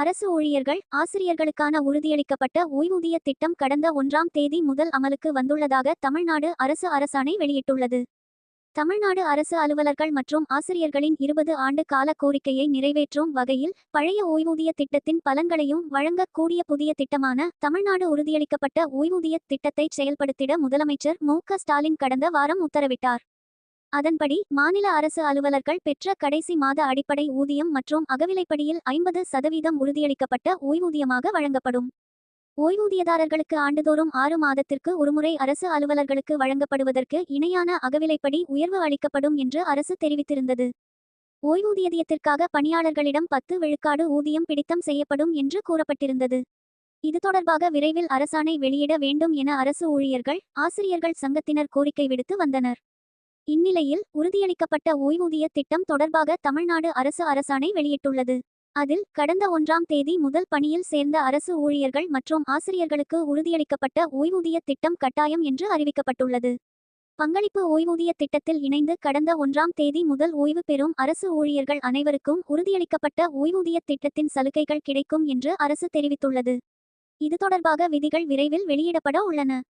அரசு ஊழியர்கள் ஆசிரியர்களுக்கான உறுதியளிக்கப்பட்ட ஓய்வூதிய திட்டம் கடந்த ஒன்றாம் தேதி முதல் அமலுக்கு வந்துள்ளதாக தமிழ்நாடு அரசு அரசாணை வெளியிட்டுள்ளது. தமிழ்நாடு அரசு அலுவலர்கள் மற்றும் ஆசிரியர்களின் இருபது ஆண்டு கால கோரிக்கையை நிறைவேற்றும் வகையில் பழைய ஓய்வூதிய திட்டத்தின் பலன்களையும் வழங்கக்கூடிய புதிய திட்டமான தமிழ்நாடு உறுதியளிக்கப்பட்ட ஓய்வூதிய திட்டத்தை செயல்படுத்திட முதலமைச்சர் மு ஸ்டாலின் கடந்த வாரம் உத்தரவிட்டார். அதன்படி மாநில அரசு அலுவலர்கள் பெற்ற கடைசி மாத அடிப்படை ஊதியம் மற்றும் அகவிலைப்படியில் ஐம்பது சதவீதம் உறுதியளிக்கப்பட்ட ஓய்வூதியமாக வழங்கப்படும். ஓய்வூதியதாரர்களுக்கு ஆண்டுதோறும் ஆறு மாதத்திற்கு ஒருமுறை அரசு அலுவலர்களுக்கு வழங்கப்படுவதற்கு இணையான அகவிலைப்படி உயர்வு அளிக்கப்படும் என்று அரசு தெரிவித்திருந்தது. ஓய்வூதியத்திற்காக பணியாளர்களிடம் பத்து விழுக்காடு ஊதியம் பிடித்தம் செய்யப்படும் என்று கூறப்பட்டிருந்தது. இது தொடர்பாக விரைவில் அரசாணை வெளியிட வேண்டும் என அரசு ஊழியர்கள் ஆசிரியர்கள் சங்கத்தினர் கோரிக்கை விடுத்து வந்தனர். இந்நிலையில் உறுதியளிக்கப்பட்ட ஓய்வூதிய திட்டம் தொடர்பாக தமிழ்நாடு அரசு அரசாணை வெளியிட்டுள்ளது. அதில் கடந்த ஒன்றாம் தேதி முதல் பணியில் சேர்ந்த அரசு ஊழியர்கள் மற்றும் ஆசிரியர்களுக்கு உறுதியளிக்கப்பட்ட ஓய்வூதிய திட்டம் கட்டாயம் என்று அறிவிக்கப்பட்டுள்ளது. பங்களிப்பு ஓய்வூதிய திட்டத்தில் இணைந்து கடந்த ஒன்றாம் தேதி முதல் ஓய்வு பெறும் அரசு ஊழியர்கள் அனைவருக்கும் உறுதியளிக்கப்பட்ட ஓய்வூதிய திட்டத்தின் சலுகைகள் கிடைக்கும் என்று அரசு தெரிவித்துள்ளது. இது தொடர்பாக விதிகள் விரைவில் வெளியிடப்பட உள்ளன.